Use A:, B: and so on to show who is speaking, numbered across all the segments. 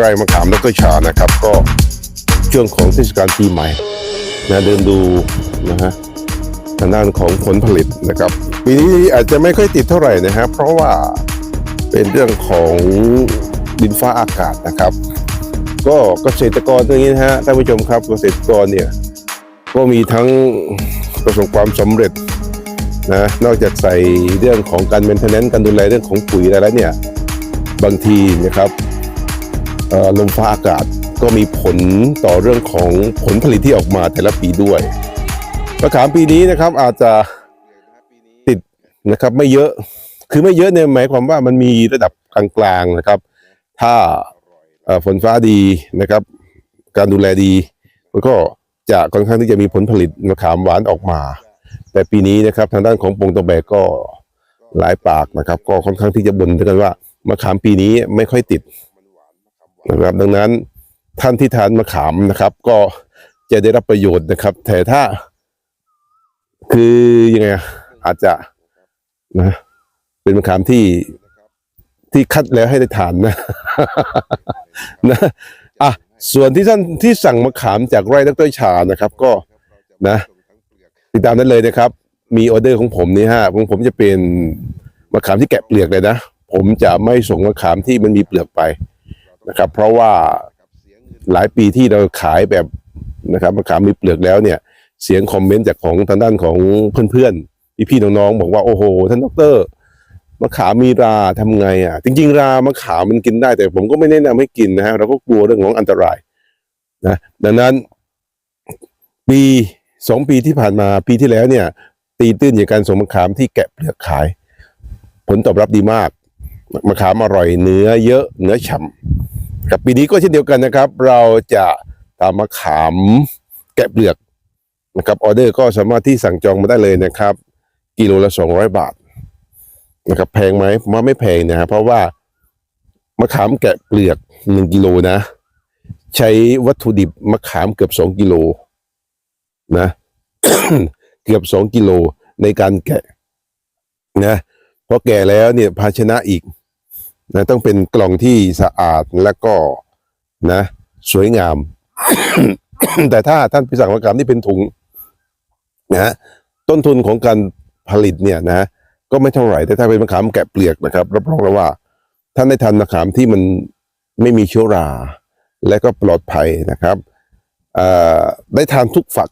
A: ไร่มะขามดรชานะครับ ก็ช่วงของเทศกาลปีใหม่นะเดินดูนะฮะทางด้านของผลผลิตนะครับปีนี้อาจจะไม่ค่อยติดเท่าไหร่นะฮะเพราะว่าเป็นเรื่องของดินฟ้าอากาศนะครับ ก็เกษตรกรตรงนี้นะฮะท่านผู้ชมครับเกษตรกรเนี่ยก็มีทั้งประสบความสำเร็จนะนอกจากใส่เรื่องของการ maintenance การดูแลเรื่องของปุ๋ยอะไรแล้วเนี่ยบางทีนะครับ ลมฟ้าอากาศก็มีผลต่อเรื่องของผลผลิตที่ออกมาแต่ละปีด้วยมะขามปีนี้นะครับอาจจะติดนะครับไม่เยอะคือไม่เยอะเนี่ยหมายความว่ามันมีระดับกลางๆนะครับ ถ้าเอ่อฝนฟ้าดีนะครับ การดูแลดีมันก็จะค่อนข้างที่จะมีผลผลิตมะขามหวานออกมา แต่ปีนี้นะครับ ทางด้านของปงตะแบกก็หลายปากนะครับ ก็ค่อนข้างที่จะบ่นกันว่ามะขามปีนี้ไม่ค่อยติด นะครับ ดังนั้นท่านที่ทานมะขามนะครับ ก็จะได้รับประโยชน์นะครับ แต่ถ้า คือยังไงอาจจะนะ เป็นมะขามที่ที่คัดแล้วให้ได้ทานนะนะอะส่วนที่ท่านที่สั่งมะขามจากไร่ดรชานะครับ ก็นะ ติดตามนั้นเลยนะครับ มีออเดอร์ของผมนี่ฮะของผมจะเป็นมะขามที่แกะเปลือกเลยนะ ผมจะไม่ส่งมะขามที่มันมีเปลือกไป นะครับ เพราะว่าหลายปีที่เราขายแบบนะครับมะขามมีเปลือกแล้วเนี่ย เสียงคอมเมนต์จากของทางด้านของเพื่อนๆพี่ๆน้องๆบอกว่าโอ้โห ท่านดอกเตอรมะขามมีราทำไงอะ จริง ๆ รามะขามมันกินได้ แต่ผมก็ไม่แนะนำให้กินนะฮะเราก็กลัวเรื่องของอันตรายนะดังนั้นปีสองปีที่ผ่านมาปีที่แล้วเนี่ย ตีตื้นอย่างการส่งมะขามที่แกะเปลือกขาย ผลตอบรับดีมากมะขามอร่อยเนื้อเยอะเนื้อฉ่ำ กับปีนี้ก็เช่นเดียวกันนะครับ เราจะทำมะขามแกะเปลือกนะครับออเดอร์ก็สามารถที่สั่งจองมาได้เลยนะครับ กิโลละสองร้อยบาทนะครับแพงไหมผมว่าไม่แพงนะครับเพราะว่ามะขามแกะเปลือกหนึ่งกิโลนะ ใช้วัตถุดิบมะขามเกือบสองกิโลนะ เกือบสองกิโลในการแกะนะพอแก่แล้วเนี่ยภาชนะอีก นะต้องเป็นกล่องที่สะอาดแล้วก็นะ สวยงาม แต่ถ้าท่านไปสั่งมะขามที่เป็นถุงนะต้นทุนของการผลิตเนี่ยนะ ก็ไม่เท่าไหร่แต่ถ้าเป็นมะขามแกะเปลือกนะครับรับรองแล้วว่าท่านได้ทานมะขามที่มันไม่มีเชื้อรา และก็ปลอดภัยนะครับอ่อได้ทานทุกฝัก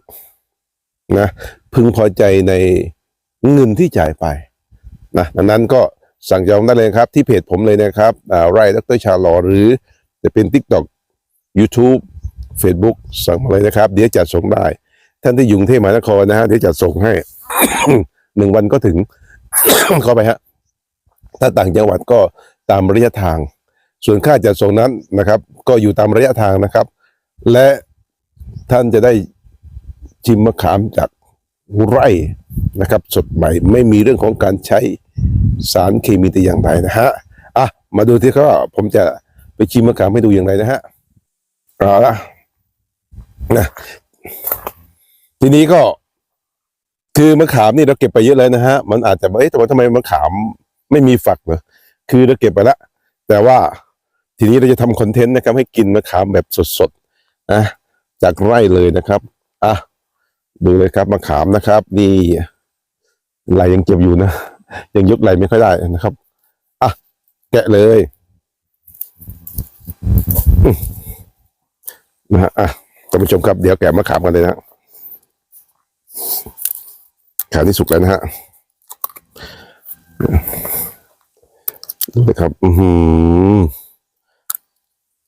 A: นะพึงพอใจในเงินที่จ่ายไปนะดังนั้นก็ สั่งจองได้เลยครับ ที่เพจผมเลยนะครับไร่ดรชาลอหรือจะเป็น TikTok YouTube Facebook สั่งมาเลยนะครับ เดี๋ยวจัดส่งได้ ท่านที่อยุงเทพมหานครนะฮะเดี๋ยวจัดส่งให้หนึ่งวันก็ถึงเข้าไปฮะถ้าต่างจังหวัดก็ตามระยะทาง ส่วนค่าจัดส่งนั้นนะครับ ก็อยู่ตามระยะทางนะครับ และท่านจะได้ชิมมะขามจาก ไร่นะครับ สดใหม่ไม่มีเรื่องของการใช้สารเคมีแต่อย่างใดนะฮะอะมาดูที่เขาผมจะไปชิมมะขามให้ดูอย่างไรนะฮะเอาละนะทีนี้ก็คือมะขามนี่เราเก็บไปเยอะเลยนะฮะ มันอาจจะเอ๊ะแต่ว่าทำไมมะขามไม่มีฝักเหรอคือเราเก็บไปล้วแต่ว่าทีนี้เราจะทำคอนเทนต์นะครับให้กินมะขามแบบสดๆนะจากไร่เลยนะครับอะ ดูเลยครับมะขามนะครับ นี่ไหลยังเจ็บอยู่นะยังยกไหลไม่ค่อยได้นะครับอะแกะเลยนะฮะอะท่านผู้ชมครับเดี๋ยวแกะมะขามกันเลยนะขามที่สุกแล้วนะฮะดูเลยครับ อือหือ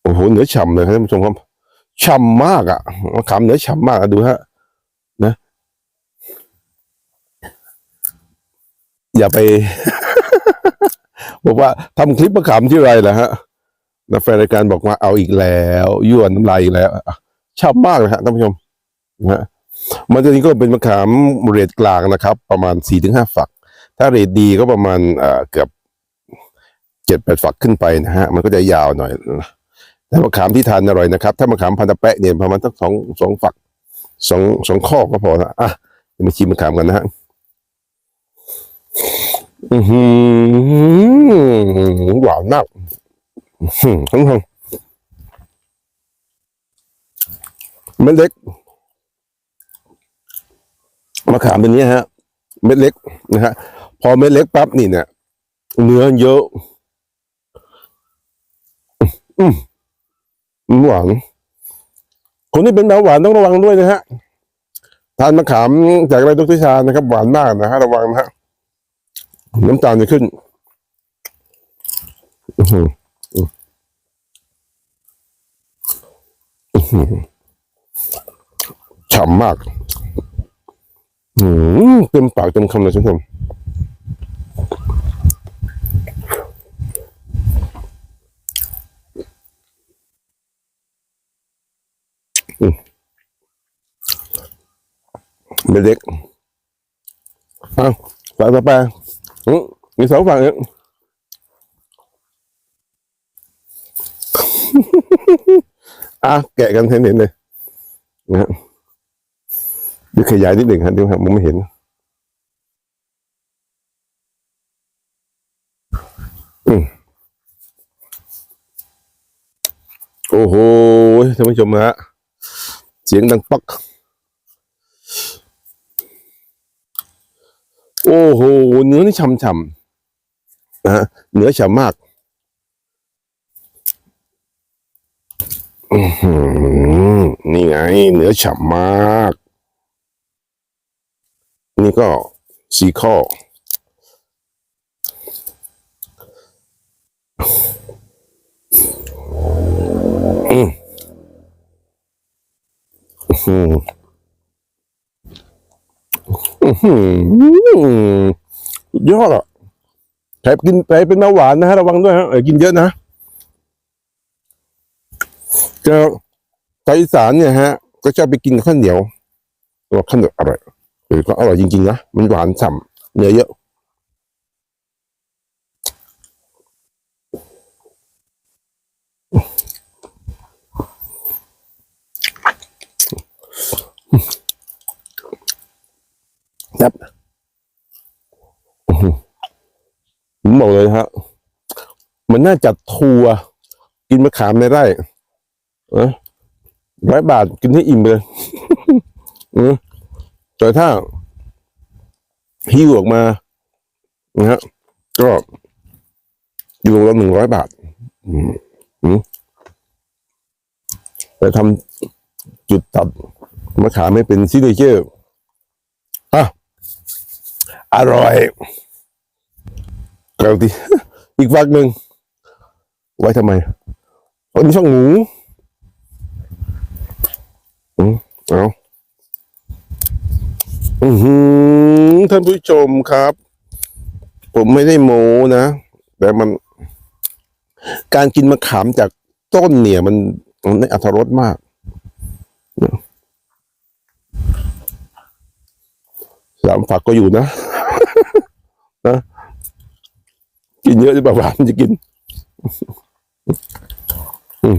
A: โอ้โหเนื้อฉ่ำเลยครับท่านผู้ชมครับฉ่ำมากอะมะขามเนื้อฉ่ำมากดูฮะ อย่าไป บอกว่าทำคลิปมะขามที่ไรล่ะฮะนะแฟนรายการบอกว่าเอาอีกแล้วยั่วน้ำลายอีกแล้วชอบมากเลยฮะท่านผู้ชมนะฮะมันจะนี้ก็เป็นมะขามเรทกลางนะครับ ประมาณสี่ถึงห้าฝัก ถ้าเรทดีก็ประมาณเอ่อเกือบเจ็ดแปดฝักขึ้นไปนะฮะ มันก็จะยาวหน่อยแต่มะขามที่ทานอร่อยนะครับ ถ้ามะขามพันตะแปะเนี่ยประมาณสักสองสองฝักสองสองข้อก็พอนะอะมาชิมมะขามกันนะฮะ อือหือหวานมากหืมทั้งทองเม็ดเล็กมะขามเป็นนี้ฮะ เม็ดเล็กนะฮะ พอเม็ดเล็กปั๊บนี่เนี่ยเนื้อเยอะ อืมหวานคนที่เป็นเบาหวานต้องระวังด้วยนะฮะ ทานมะขามจากไรดรชานะครับ หวานมากนะฮะระวังนะฮะ น้ำตาลจะขึ้นฉ่ำมากเต็มปากเต็มคำเลยท่านผู้ชมอืมเด็กๆเอาฝากต่อไป อืมมีสองฝั่งเองอะแกะกันเห็นๆเลยนะฮะเดี๋ยวขยายนิดหนึ่งครับเดี๋ยวครับมองไม่เห็นโอ้โหท่านผู้ชมฮะเสียงดังปัก โอ้โห เนื้อนี่ฉ่ำๆนะฮะเนื้อฉ่ำมากนี่ไง เนื้อฉ่ำมาก นี่ก็สีข้อ อืมอื้อ ยอดอะใครกินใครเป็นเบาหวานนะฮะระวังด้วยฮะกินเยอะนะจะไทยสานเนี่ยฮะ ก็จะไปกินข้าวเหนียวตัวข้าวเหนียวอร่อยหรือก็อร่อยจริงๆนะมันหวานฉ่ำเนื้อเยอะครับอื้อหือ ผมบอกเลยฮะ มันน่าจัดทัวร์กินมะขามในไร่ร้อยบาทกินให้อิ่มเลยแต่ถ้าหิ้วออกมานะฮะก็อยู่ละหนึ่งร้อยบาทแต่ทำจุดตัดมะขามไม่เป็นซิเนเจอร์อะอร่อย แล้วทีอีกฝักหนึ่งไว้ทำไมอันนี้ช่องหมูอืมเอาอือหือท่านผู้ชมครับ ผมไม่ได้โมนะ แต่มัน การกินมะขามจากต้นเนี่ย มันมันได้อรรถรสมาก สามฝักก็อยู่นะกิน เยอะจะแบบหวานจะกินอืม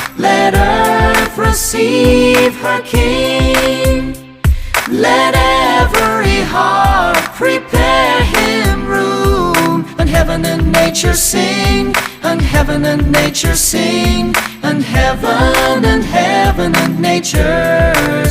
B: Let earth receive her King. Let every heart prepare him room. And heaven and nature sing, and heaven and nature sing, and heaven and heaven and nature